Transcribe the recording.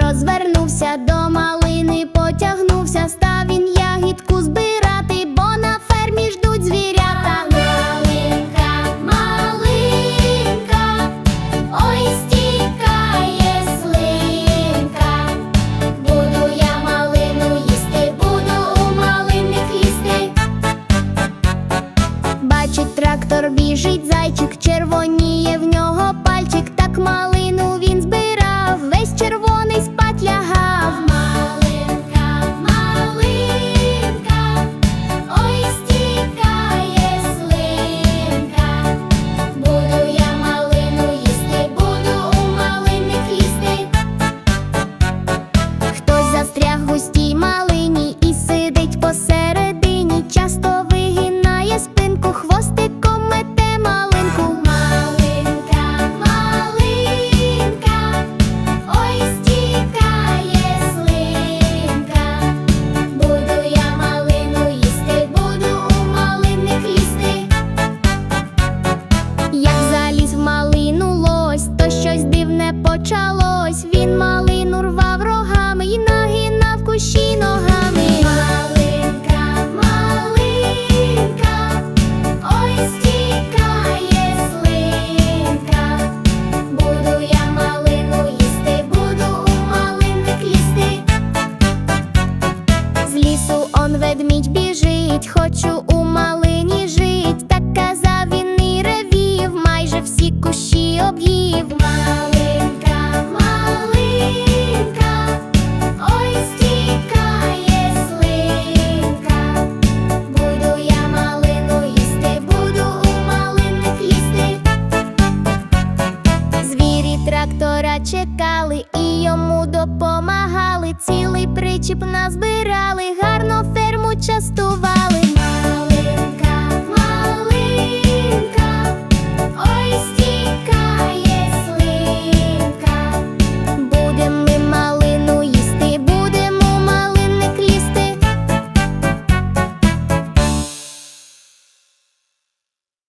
розвернувся до малини, потягнувся, став він ягідку збирати, бо на фермі ждуть звірята. Малинка, малинка, ой стікає слинка. Буду я малину їсти, буду у малинник їсти. Бачить, трактор біжить, зайчик червоніє в нього пальчик, так малину він збирає. ведмідь біжить, хочу у малині жить, так казав він і ревів, майже всі кущі об'їв. Малинка, малинка, ой стікає слинка. Буду я малину їсти, буду у малинник їсти. Звірі трактора чекали і йому допомагали, цілий причіп назбирали. частувати.